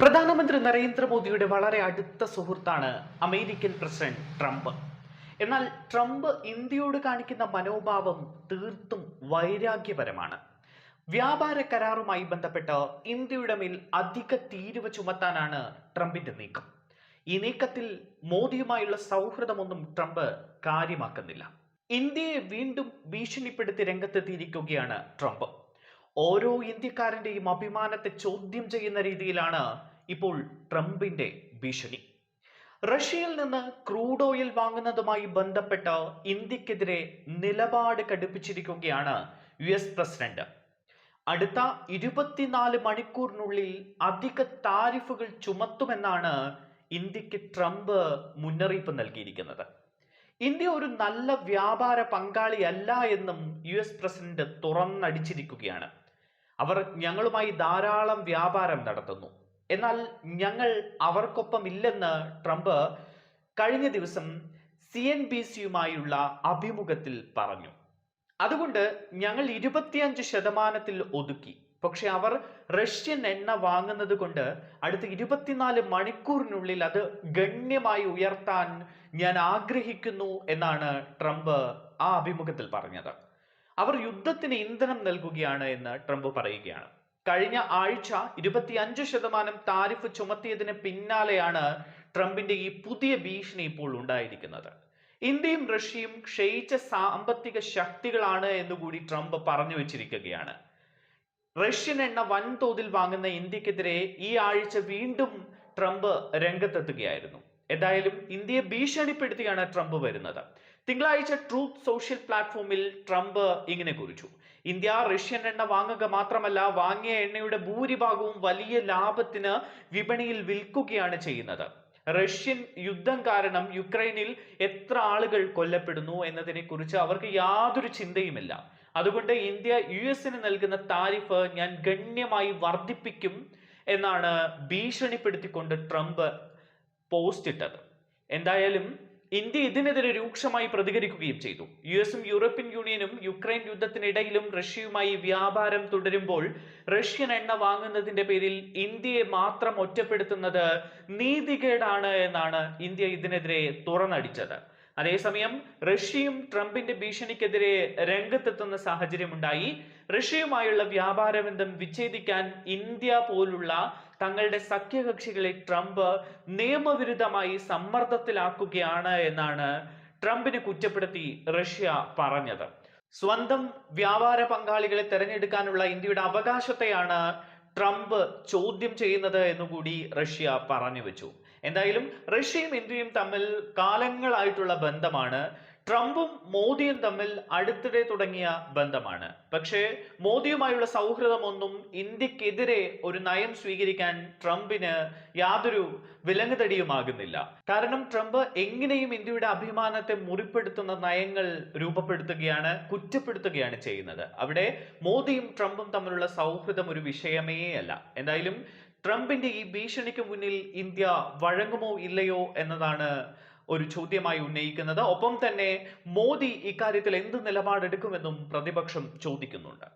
പ്രധാനമന്ത്രി നരേന്ദ്രമോദിയുടെ വളരെ അടുത്ത സുഹൃത്താണ് അമേരിക്കൻ പ്രസിഡന്റ് ട്രംപ്. എന്നാൽ ട്രംപ് ഇന്ത്യയോട് കാണിക്കുന്ന മനോഭാവം തീർത്തും വൈരാഗ്യപരമാണ്. വ്യാപാര കരാറുമായി ബന്ധപ്പെട്ട് ഇന്ത്യയുടെ മേൽ അധിക തീരുവ ചുമത്താനാണ് ട്രംപിന്റെ നീക്കം. ഈ നീക്കത്തിൽ മോദിയുമായുള്ള സൗഹൃദമൊന്നും ട്രംപ് കാര്യമാക്കുന്നില്ല. ഇന്ത്യയെ വീണ്ടും ഭീഷണിപ്പെടുത്തി രംഗത്തെത്തിയിരിക്കുകയാണ് ട്രംപ്. ഓരോ ഇന്ത്യക്കാരന്റെയും അഭിമാനത്തെ ചോദ്യം ചെയ്യുന്ന രീതിയിലാണ് ഇപ്പോൾ ട്രംപിന്റെ ഭീഷണി. റഷ്യയിൽ നിന്ന് ക്രൂഡ് ഓയിൽ വാങ്ങുന്നതുമായി ബന്ധപ്പെട്ട് ഇന്ത്യക്കെതിരെ നിലപാട് കടുപ്പിച്ചിരിക്കുകയാണ് യു എസ് പ്രസിഡന്റ്. അടുത്ത ഇരുപത്തിനാല് മണിക്കൂറിനുള്ളിൽ അധിക താരിഫുകൾ ചുമത്തുമെന്നാണ് ഇന്ത്യയ്ക്ക് ട്രംപ് മുന്നറിയിപ്പ് നൽകിയിരിക്കുന്നത്. ഇന്ത്യ ഒരു നല്ല വ്യാപാര പങ്കാളിയല്ല എന്നും യു എസ് പ്രസിഡന്റ് തുറന്നടിച്ചിരിക്കുകയാണ്. അവർ ഞങ്ങളുമായി ധാരാളം വ്യാപാരം നടത്തുന്നു. എന്നാൽ ഞങ്ങൾ അവർക്കൊപ്പം ഇല്ലെന്ന് ട്രംപ് കഴിഞ്ഞ ദിവസം സി എൻ ബി സിയുമായുള്ള അഭിമുഖത്തിൽ പറഞ്ഞു. അതുകൊണ്ട് ഞങ്ങൾ ഇരുപത്തിയഞ്ച് ശതമാനത്തിൽ ഒതുക്കി. പക്ഷെ അവർ റഷ്യൻ എണ്ണ വാങ്ങുന്നത് കൊണ്ട് അടുത്ത ഇരുപത്തിനാല് മണിക്കൂറിനുള്ളിൽ അത് ഗണ്യമായി ഉയർത്താൻ ഞാൻ ആഗ്രഹിക്കുന്നു എന്നാണ് ട്രംപ് ആ അഭിമുഖത്തിൽ പറഞ്ഞത്. അവർ യുദ്ധത്തിന് ഇന്ധനം നൽകുകയാണ് എന്ന് ട്രംപ് പറയുകയാണ്. കഴിഞ്ഞ ആഴ്ച ഇരുപത്തിയഞ്ച് ശതമാനം താരിഫ് ചുമത്തിയതിന് പിന്നാലെയാണ് ട്രംപിന്റെ ഈ പുതിയ ഭീഷണി ഇപ്പോൾ ഉണ്ടായിരിക്കുന്നത്. ഇന്ത്യയും റഷ്യയും ക്ഷയിച്ച സാമ്പത്തിക ശക്തികളാണ് എന്നുകൂടി ട്രംപ് പറഞ്ഞു വെച്ചിരിക്കുകയാണ്. റഷ്യൻ എണ്ണ വൻതോതിൽ വാങ്ങുന്ന ഇന്ത്യക്കെതിരെ ഈ ആഴ്ച വീണ്ടും ട്രംപ് രംഗത്തെത്തുകയായിരുന്നു. എന്തായാലും ഇന്ത്യയെ ഭീഷണിപ്പെടുത്തിയാണ് ട്രംപ് വരുന്നത്. തിങ്കളാഴ്ച ട്രൂത്ത് സോഷ്യൽ പ്ലാറ്റ്ഫോമിൽ ട്രംപ് ഇങ്ങനെ കുറിച്ചു. ഇന്ത്യ റഷ്യൻ എണ്ണ വാങ്ങുക മാത്രമല്ല വാങ്ങിയ എണ്ണയുടെ ഭൂരിഭാഗവും വലിയ ലാഭത്തിന് വിപണിയിൽ വിൽക്കുകയാണ് ചെയ്യുന്നത്. റഷ്യൻ യുദ്ധം കാരണം യുക്രൈനിൽ എത്ര ആളുകൾ കൊല്ലപ്പെടുന്നു എന്നതിനെ കുറിച്ച് അവർക്ക് യാതൊരു ചിന്തയുമില്ല. അതുകൊണ്ട് ഇന്ത്യ യു എസിന് നൽകുന്ന താരിഫ് ഞാൻ ഗണ്യമായി വർദ്ധിപ്പിക്കും എന്നാണ് ഭീഷണിപ്പെടുത്തിക്കൊണ്ട് ട്രംപ് പോസ്റ്റ് ഇട്ടത് എന്തായാലും ഇന്ത്യ ഇതിനെതിരെ രൂക്ഷമായി പ്രതികരിക്കുകയും ചെയ്തു. യു എസും യൂറോപ്യൻ യൂണിയനും യുക്രൈൻ യുദ്ധത്തിനിടയിലും റഷ്യയുമായി വ്യാപാരം തുടരുമ്പോൾ റഷ്യൻ എണ്ണ വാങ്ങുന്നതിന്റെ പേരിൽ ഇന്ത്യയെ മാത്രം ഒറ്റപ്പെടുത്തുന്നത് നീതികേടാണ് എന്നാണ് ഇന്ത്യ ഇതിനെതിരെ തുറന്നടിച്ചത്. അതേസമയം റഷ്യയും ട്രംപിന്റെ ഭീഷണിക്കെതിരെ രംഗത്തെത്തുന്ന സാഹചര്യമുണ്ടായി റഷ്യയുമായുള്ള വ്യാപാര ബന്ധം വിച്ഛേദിക്കാൻ ഇന്ത്യ പോലുള്ള തങ്ങളുടെ സഖ്യകക്ഷികളെ ട്രംപ് നിയമവിരുദ്ധമായി സമ്മർദ്ദത്തിലാക്കുകയാണ് എന്നാണ് ട്രംപിനെ കുറ്റപ്പെടുത്തി റഷ്യ പറഞ്ഞത്. സ്വന്തം വ്യാപാര പങ്കാളികളെ തെരഞ്ഞെടുക്കാനുള്ള ഇന്ത്യയുടെ അവകാശത്തെയാണ് ട്രംപ് ചോദ്യം ചെയ്യുന്നത് എന്നുകൂടി റഷ്യ പറഞ്ഞു വെച്ചു. എന്തായാലും റഷ്യയും ഇന്ത്യയും തമ്മിൽ കാലങ്ങളായിട്ടുള്ള ബന്ധമാണ്. ട്രംപും മോദിയും തമ്മിൽ അടുത്തിടെ തുടങ്ങിയ ബന്ധമാണ്. പക്ഷേ മോദിയുമായുള്ള സൗഹൃദമൊന്നും ഇന്ത്യക്കെതിരെ ഒരു നയം സ്വീകരിക്കാൻ ട്രംപിന് യാതൊരു വിലങ്ങുതടിയുമാകുന്നില്ല. കാരണം ട്രംപ് എങ്ങനെയും ഇന്ത്യയുടെ അഭിമാനത്തെ മുറിപ്പെടുത്തുന്ന നയങ്ങൾ രൂപപ്പെടുത്തുകയാണ് കുറ്റപ്പെടുത്തുകയാണ് ചെയ്യുന്നത്. അവിടെ മോദിയും ട്രംപും തമ്മിലുള്ള സൗഹൃദം ഒരു വിഷയമേ അല്ല എന്തായാലും ട്രംപിന്റെ ഈ ഭീഷണിക്ക് മുന്നിൽ ഇന്ത്യ വഴങ്ങുമോ ഇല്ലയോ എന്നതാണ് ഒരു ചോദ്യമായി ഉന്നയിക്കുന്നത്. ഒപ്പം തന്നെ മോദി ഇക്കാര്യത്തിൽ എന്ത് നിലപാടെടുക്കുമെന്നും പ്രതിപക്ഷം ചോദിക്കുന്നുണ്ട്.